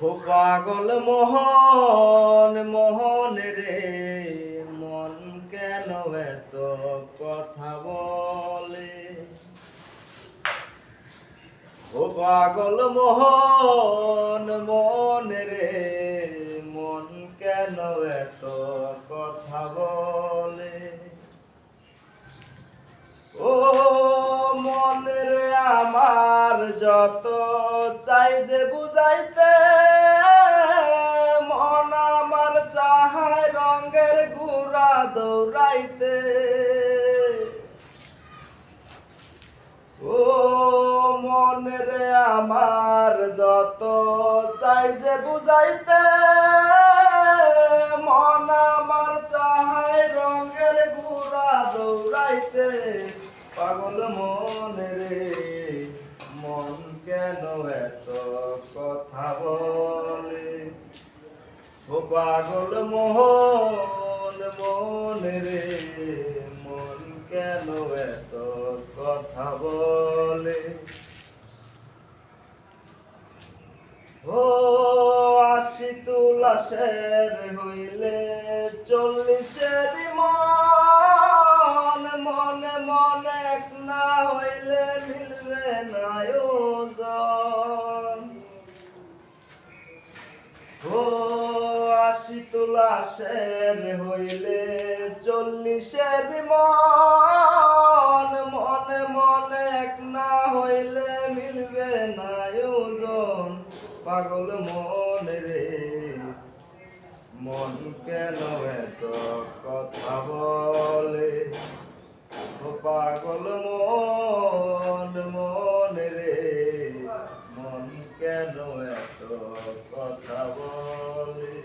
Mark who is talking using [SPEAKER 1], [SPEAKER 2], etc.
[SPEAKER 1] পাগল মোহন মোহন রে, মন কেন এত কথা বলে? ও পাগল মোহন মন রে, মন কেন এত কথা বলে? ও মনের আমার যত চাই যে বুঝাইতে, মন আমার চাহায় রঙের গুড়া দৌড়াইতে। ও মনের আমার যত চাই যে বুঝাইতে, মন আমার চাহায় রঙের গুড়া দৌড়াইতে। পাগল মন রে কথা বলে। ও পাগল মোহন, মন রে, মন কেন এত কথা বলে? ও আশি তুলাশের হইলে চল্লিশের মন ও আশি তুলাশের হইলে চল্লিশের মন, মনে মনে এক না হইলে মিলবে না ওজন। পাগল মন রে, মন কেন এত কথা বলে? এত কথা বলে।